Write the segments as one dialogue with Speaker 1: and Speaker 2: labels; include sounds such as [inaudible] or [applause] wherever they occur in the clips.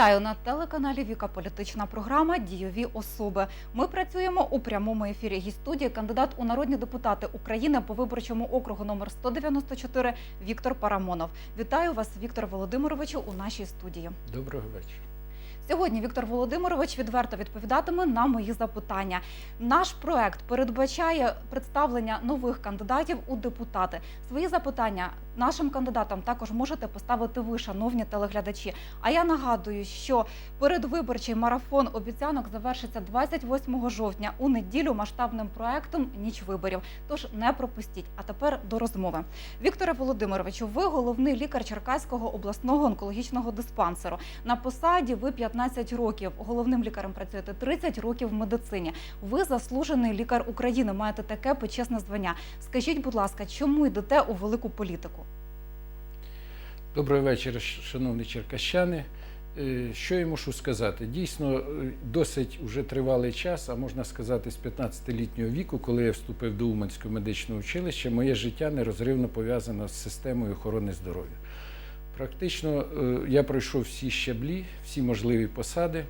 Speaker 1: Вітаю на телеканалі Віка Політична програма Дійові особи. Ми працюємо у прямому ефірі. Гість студії кандидат у народні депутати України по виборчому округу номер 194 Віктор Парамонов. Вітаю вас, Віктор Володимировичу, у нашій студії.
Speaker 2: Доброго вечора.
Speaker 1: Сьогодні Віктор Володимирович відверто відповідатиме на мої запитання. Наш проект передбачає представлення нових кандидатів у депутати. Свої запитання нашим кандидатам також можете поставити ви, шановні телеглядачі. А я нагадую, що передвиборчий марафон обіцянок завершиться 28 жовтня у неділю масштабним проектом Ніч виборів. Тож не пропустіть. А тепер до розмови. Вікторе Володимировичу, ви головний лікар Черкаського обласного онкологічного диспансеру. На посаді ви 15 років. Головним лікарем працюєте 30 років в медицині. Ви заслужений лікар України. Маєте таке почесне звання. Скажіть, будь ласка, чому йдете у велику політику?
Speaker 2: Доброго вечора, шановні черкащани. Е, Що я мушу сказати? Дійсно, е, досить вже тривалий час, а можна сказати, з 15-літнього віку, коли я вступив до Уманського медичного училища, моє життя нерозривно пов'язано з системою охорони здоров'я. Практично е, я пройшов всі щаблі, всі можливі посади.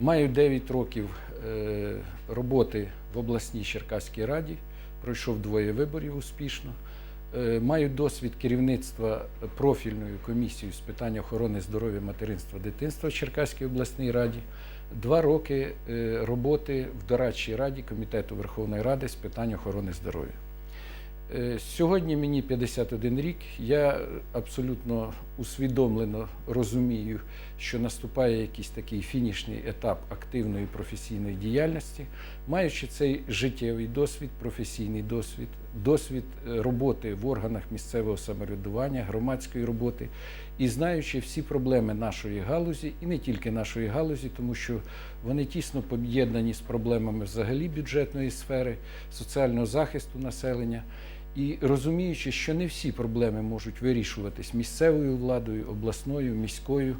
Speaker 2: Маю 9 років е, роботи в обласній Черкаській раді, пройшов двоє виборів успішно. Е, Маю досвід керівництва профільною комісією з питань охорони здоров'я, материнства, дитинства в Черкаській обласній раді. Два роки роботи в дорадчій раді Комітету Верховної Ради з питань охорони здоров'я. Е, Сьогодні мені 51 рік. Я абсолютно усвідомлено розумію, що наступає якийсь такий фінішний етап активної професійної діяльності, маючи цей життєвий досвід, професійний досвід, досвід е, роботи в органах місцевого самоврядування, громадської роботи і знаючи всі проблеми нашої галузі, і не тільки нашої галузі, тому що вони тісно поєднані з проблемами взагалі бюджетної сфери, соціального захисту населення. І розуміючи, що не всі проблеми можуть вирішуватись місцевою владою, обласною, міською,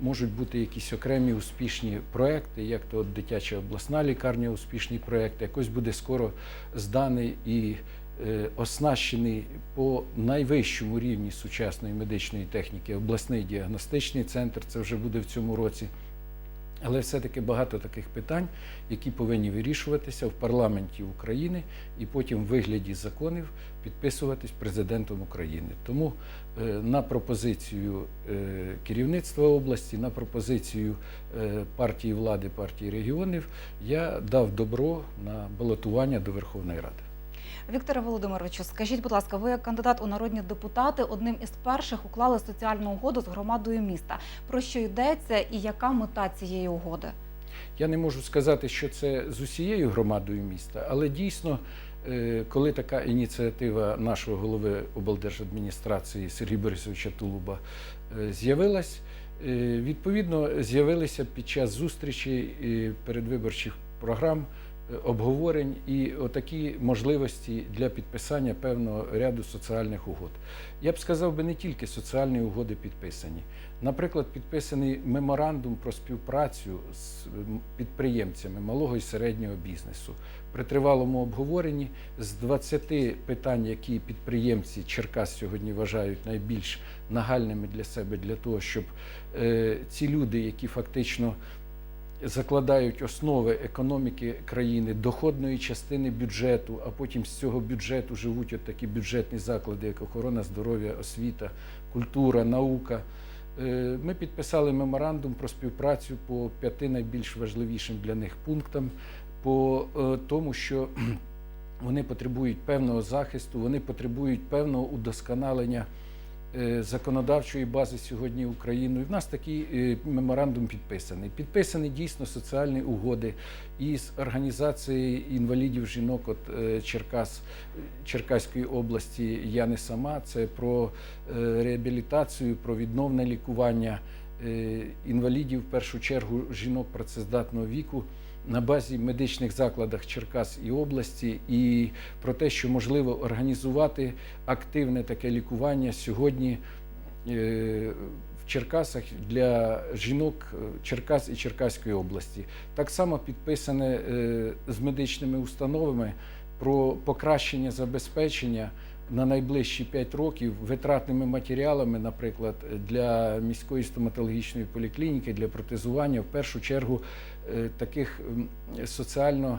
Speaker 2: можуть бути якісь окремі успішні проекти, як то от дитяча обласна лікарня, успішний проект, якось буде скоро зданий і е, оснащений по найвищому рівні сучасної медичної техніки обласний діагностичний центр. Це вже буде в цьому році. Але все-таки багато таких питань, які повинні вирішуватися в парламенті України і потім в вигляді законів підписуватись президентом України. Тому е, на пропозицію е, керівництва області, на пропозицію е, партії влади, партії регіонів я дав добро на балотування до Верховної Ради.
Speaker 1: Вікторе Володимировичу, скажіть, будь ласка, ви як кандидат у народні депутати одним із перших уклали соціальну угоду з громадою міста. Про що йдеться і яка мета цієї угоди?
Speaker 2: Я не можу сказати, що це з усією громадою міста, але дійсно, е, коли така ініціатива нашого голови облдержадміністрації Сергія Борисовича Тулуба е, з'явилась, е, відповідно з'явилися під час зустрічі передвиборчих програм. Обговорень і отакі можливості для підписання певного ряду соціальних угод. Я б сказав би не тільки соціальні угоди підписані. Наприклад, підписаний меморандум про співпрацю з підприємцями малого і середнього бізнесу. При тривалому обговоренні з 20 питань, які підприємці Черкас сьогодні вважають найбільш нагальними для себе, для того, щоб е, ці люди, які фактично закладають основи економіки країни, доходної частини бюджету, а потім з цього бюджету живуть от такі бюджетні заклади, як охорона здоров'я, освіта, культура, наука. Е, Ми підписали меморандум про співпрацю по п'яти найбільш важливішим для них пунктам, по е, тому, що [clears throat] вони потребують певного захисту, вони потребують певного удосконалення законодавчої бази сьогодні Україною. В нас такий е, меморандум підписаний. Підписані дійсно соціальні угоди із організацією інвалідів жінок от е, Черкас, Черкаської області. Я не сама. Це про е, реабілітацію, про відновне лікування е, інвалідів, в першу чергу жінок працездатного віку. На базі медичних закладах Черкас і області, і про те, що можливо організувати активне таке лікування сьогодні е, в Черкасах для жінок е, Черкас і Черкаської області. Так само підписане е, з медичними установами про покращення забезпечення на найближчі 5 років витратними матеріалами, наприклад, для міської стоматологічної поліклініки, для протезування, в першу чергу е, таких соціально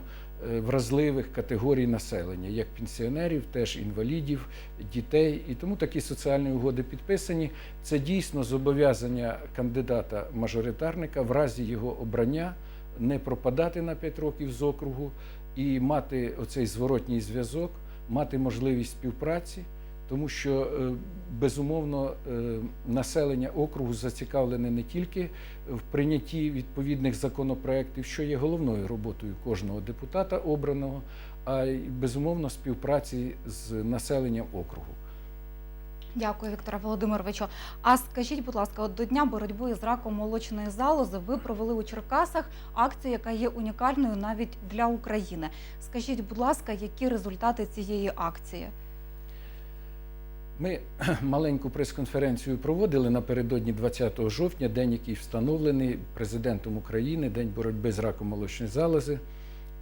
Speaker 2: е, вразливих категорій населення, як пенсіонерів, теж інвалідів, дітей. І тому такі соціальні угоди підписані. Це дійсно зобов'язання кандидата-мажоритарника в разі його обрання не пропадати на 5 років з округу і мати оцей зворотній зв'язок, мати можливість співпраці, тому що е, безумовно е, населення округу зацікавлене не тільки в прийнятті відповідних законопроєктів, що є головною роботою кожного депутата обраного, а й безумовно співпраці з населенням округу.
Speaker 1: Дякую, Вікторе Володимировичу. А скажіть, будь ласка, от до дня боротьби з раком молочної залози ви провели у Черкасах акцію, яка є унікальною навіть для України. Скажіть, будь ласка, які результати цієї акції?
Speaker 2: Ми [clears throat] маленьку прес-конференцію проводили напередодні 20 жовтня, день, який встановлений президентом України, День боротьби з раком молочної залози.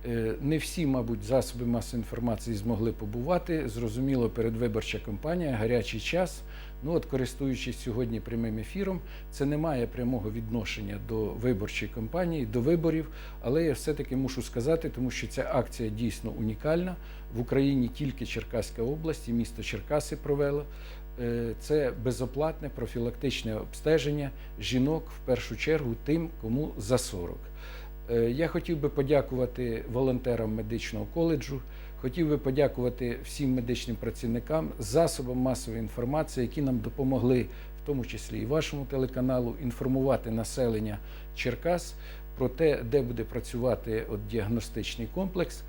Speaker 2: Е, Не всі, мабуть, засоби масової інформації змогли побувати. Зрозуміло, передвиборча кампанія, гарячий час. Ну от, користуючись сьогодні прямим ефіром, це не має прямого відношення до виборчої кампанії, до виборів. Але я все-таки мушу сказати, тому що ця акція дійсно унікальна. В Україні тільки Черкаська область і місто Черкаси провело. Е, Це безоплатне профілактичне обстеження жінок в першу чергу тим, кому за 40. Е, Я хотів би подякувати волонтерам медичного коледжу, хотів би подякувати всім медичним працівникам, засобам масової інформації, які нам допомогли, в тому числі і вашому телеканалу, інформувати населення Черкас про те, де буде працювати от діагностичний комплекс.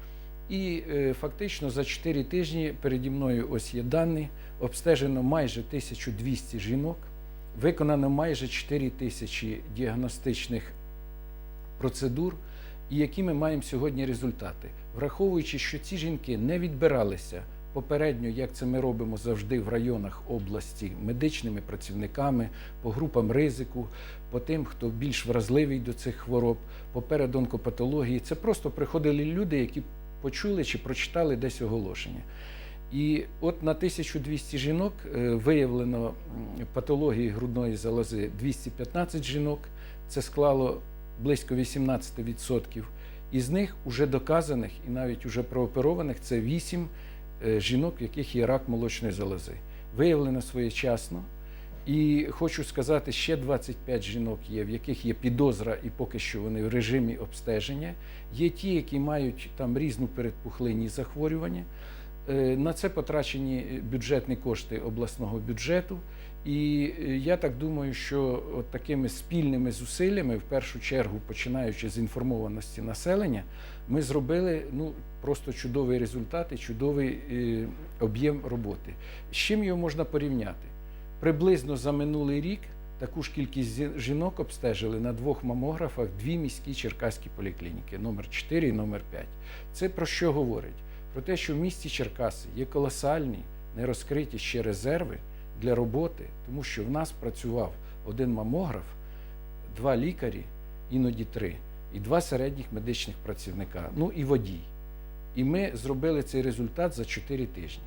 Speaker 2: І е, фактично за 4 тижні переді мною ось є дані. Обстежено майже 1200 жінок, виконано майже 4 тисячі діагностичних процедур, і які ми маємо сьогодні результати, враховуючи, що ці жінки не відбиралися попередньо, як це ми робимо завжди в районах області, медичними працівниками, по групам ризику, по тим, хто більш вразливий до цих хвороб, по передонкопатології. Це просто приходили люди, які почули чи прочитали десь оголошення. І от на 1200 жінок е, виявлено патології грудної залози 215 жінок. Це склало близько 18%. Із них уже доказаних і навіть уже прооперованих це 8 е, жінок, в яких є рак молочної залози. Виявлено своєчасно. І хочу сказати, ще 25 жінок є, в яких є підозра, і поки що вони в режимі обстеження. Є ті, які мають там різну передпухлинні захворювання. Е, На це потрачені бюджетні кошти обласного бюджету. І е, я так думаю, що от такими спільними зусиллями, в першу чергу починаючи з інформованості населення, ми зробили ну, просто чудовий результат і чудовий е, об'єм роботи. З чим його можна порівняти? Приблизно за минулий рік таку ж кількість жінок обстежили на двох мамографах дві міські черкаські поліклініки номер 4 і номер 5. Це про що говорить? Про те, що в місті Черкаси є колосальні нерозкриті ще резерви для роботи, тому що в нас працював один мамограф, два лікарі, іноді три, і два середніх медичних працівника, ну і водій. І ми зробили цей результат за 4 тижні.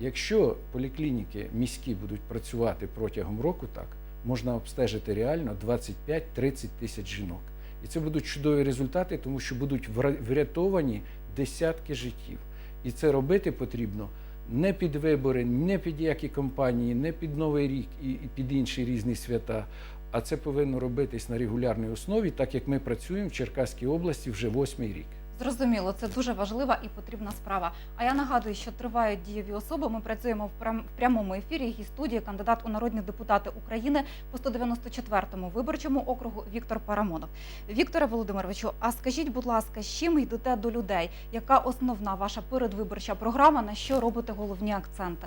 Speaker 2: Якщо поліклініки міські будуть працювати протягом року так, можна обстежити реально 25-30 тисяч жінок. І це будуть чудові результати, тому що будуть врятовані десятки життів. І це робити потрібно не під вибори, не під які кампанії, не під Новий рік і під інші різні свята. А це повинно робитись на регулярній основі, так як ми працюємо в Черкаській області вже восьмий рік.
Speaker 1: Зрозуміло, це дуже важлива і потрібна справа. А я нагадую, що тривають дієві особи. Ми працюємо в прям- прямому ефірі. Гість студії кандидат у народні депутати України по 194-му виборчому округу Віктор Парамонов. Вікторе Володимировичу, а скажіть, будь ласка, з чим йдете до людей? Яка основна ваша передвиборча програма? На що робите головні акценти?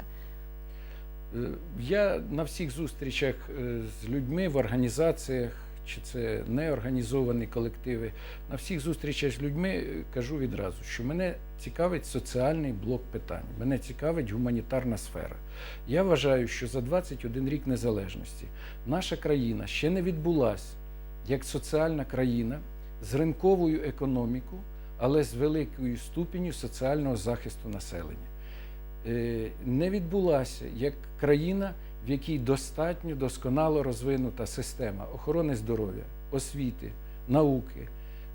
Speaker 2: Е, Я на всіх зустрічах е, з людьми в організаціях, чи це неорганізовані колективи, на всіх зустрічах з людьми кажу відразу, що мене цікавить соціальний блок питань, мене цікавить гуманітарна сфера. Я вважаю, що за 21 рік незалежності наша країна ще не відбулася як соціальна країна з ринковою економікою, але з великою ступеню соціального захисту населення. е, не відбулася як країна, в якій достатньо досконало розвинута система охорони здоров'я, освіти, науки.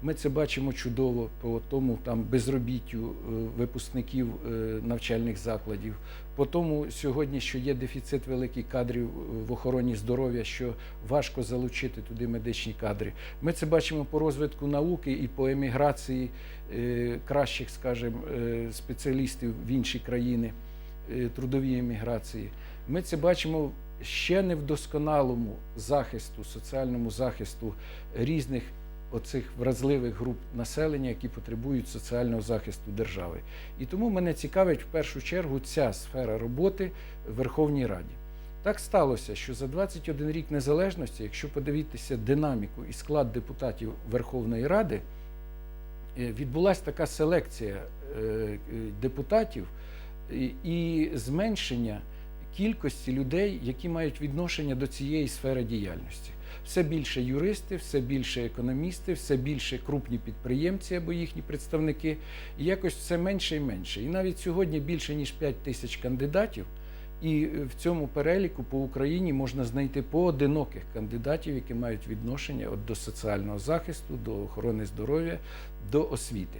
Speaker 2: Ми це бачимо чудово по тому там безробіттю е, випускників е, навчальних закладів, по тому сьогодні, що є дефіцит великих кадрів е, в охороні здоров'я, що важко залучити туди медичні кадри. Ми це бачимо по розвитку науки і по еміграції кращих, скажімо, спеціалістів в інші країни, трудовій еміграції. Ми це бачимо ще не в досконалому захисту, соціальному захисту різних оцих вразливих груп населення, які потребують соціального захисту держави. І тому мене цікавить в першу чергу ця сфера роботи в Верховній Раді. Так сталося, що за 21 рік незалежності, якщо подивитися динаміку і склад депутатів Верховної Ради, е, відбулася така селекція е, е, депутатів і- зменшення кількості людей, які мають відношення до цієї сфери діяльності. Все більше юристи, все більше економісти, все більше крупні підприємці або їхні представники, і якось все менше і менше. І навіть сьогодні більше ніж 5 тисяч кандидатів. І в цьому переліку по Україні можна знайти поодиноких кандидатів, які мають відношення от до соціального захисту, до охорони здоров'я, до освіти.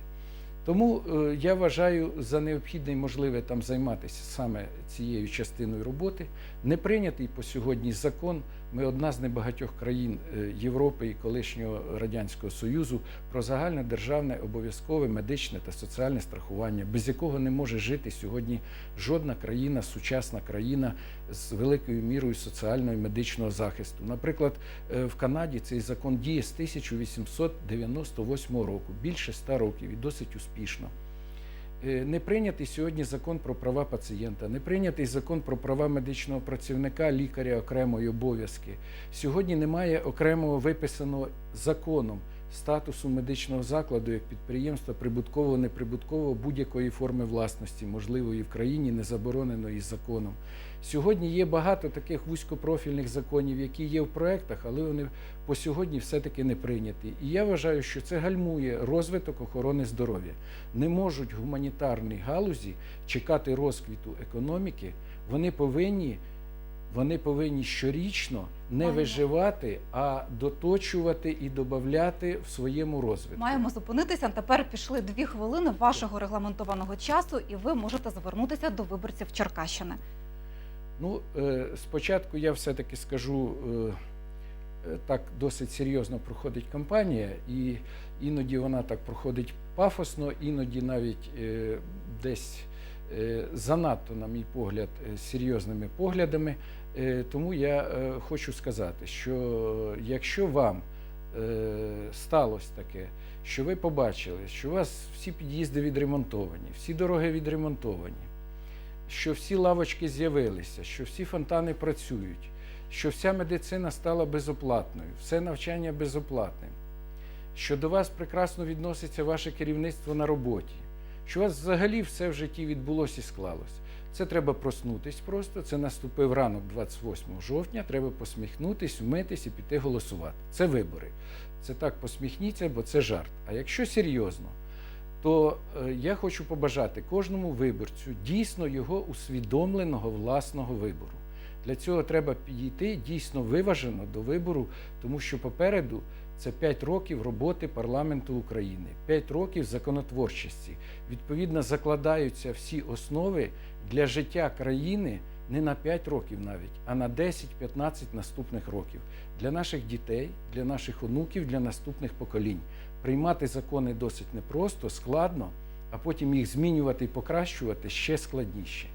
Speaker 2: Тому е, я вважаю за необхідне і можливе там займатися саме цією частиною роботи. Не прийнятий по сьогодні закон. Ми одна з небагатьох країн е, Європи і колишнього радянського союзу про загальне державне обов'язкове медичне та соціальне страхування, без якого не може жити сьогодні жодна країна, сучасна країна з великою мірою соціального і медичного захисту. Наприклад, е, в Канаді цей закон діє з 1898 року, більше 100 років і досить успішно. Е, Не прийнятий сьогодні закон про права пацієнта, не прийнятий закон про права медичного працівника, лікаря окремої обов'язки. Сьогодні немає окремого виписаного законом статусу медичного закладу як підприємства прибуткового, неприбуткового будь-якої форми власності, можливої в країні, не забороненої законом. Сьогодні є багато таких вузькопрофільних законів, які є в проектах, але вони по сьогодні все-таки не прийняті. І я вважаю, що це гальмує розвиток охорони здоров'я. Не можуть гуманітарні галузі чекати розквіту економіки. Вони повинні, вони повинні щорічно не
Speaker 1: Маємо.
Speaker 2: виживати, а доточувати і додати в своєму розвитку.
Speaker 1: Маємо зупинитися. Тепер пішли дві хвилини вашого регламентованого часу, і ви можете звернутися до виборців Черкащини.
Speaker 2: Ну, е, спочатку я все-таки скажу, е, е, так досить серйозно проходить кампанія, і іноді вона так проходить пафосно, іноді навіть е, десь е, занадто, на мій погляд, серйозними поглядами. Е, Тому я е, хочу сказати, що якщо вам е, сталося таке, що ви побачили, що у вас всі під'їзди відремонтовані, всі дороги відремонтовані, що всі лавочки з'явилися, що всі фонтани працюють, що вся медицина стала безоплатною, все навчання безоплатним, що до вас прекрасно відноситься ваше керівництво на роботі, що у вас взагалі все в житті відбулося і склалось. Це треба проснутись просто. Це наступив ранок 28 жовтня. Треба посміхнутись, вмитись і піти голосувати. Це вибори. Це так посміхніться, бо це жарт. А якщо серйозно, то е, я хочу побажати кожному виборцю дійсно його усвідомленого власного вибору. Для цього треба підійти дійсно виважено до вибору, тому що попереду це 5 років роботи парламенту України, 5 років законотворчості. Відповідно, закладаються всі основи для життя країни не на 5 років навіть, а на 10-15 наступних років для наших дітей, для наших онуків, для наступних поколінь. Приймати закони досить непросто, складно, а потім їх змінювати і покращувати ще складніше.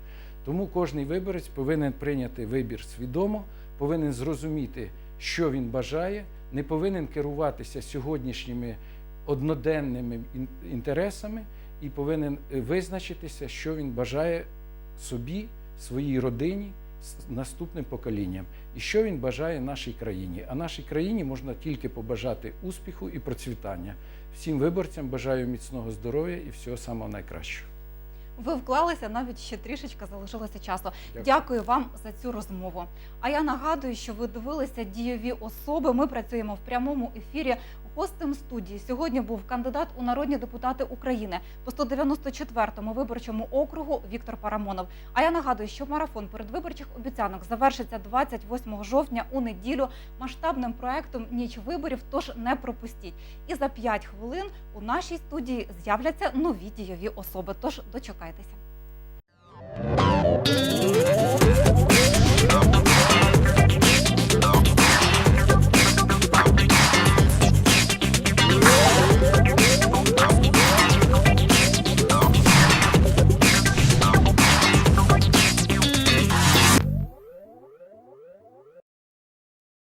Speaker 2: Тому кожний виборець повинен прийняти вибір свідомо, повинен зрозуміти, що він бажає, не повинен керуватися сьогоднішніми одноденними інтересами і повинен е, визначитися, що він бажає собі, своїй родині, наступним поколінням, і що він бажає нашій країні. А нашій країні можна тільки побажати успіху і процвітання. Всім виборцям бажаю міцного здоров'я і всього самого найкращого.
Speaker 1: Ви вклалися навіть ще трішечки залишилося часу.
Speaker 2: Дякую.
Speaker 1: Дякую вам за цю розмову. А я нагадую, що ви дивилися дієві особи. Ми працюємо в прямому ефірі. Гостем студії сьогодні був кандидат у народні депутати України по 194-му виборчому округу Віктор Парамонов. А я нагадую, що марафон передвиборчих обіцянок завершиться 28 жовтня у неділю масштабним проектом Ніч виборів. Тож не пропустіть. І за 5 хвилин у нашій студії з'являться нові дійові особи. Тож дочекайтеся.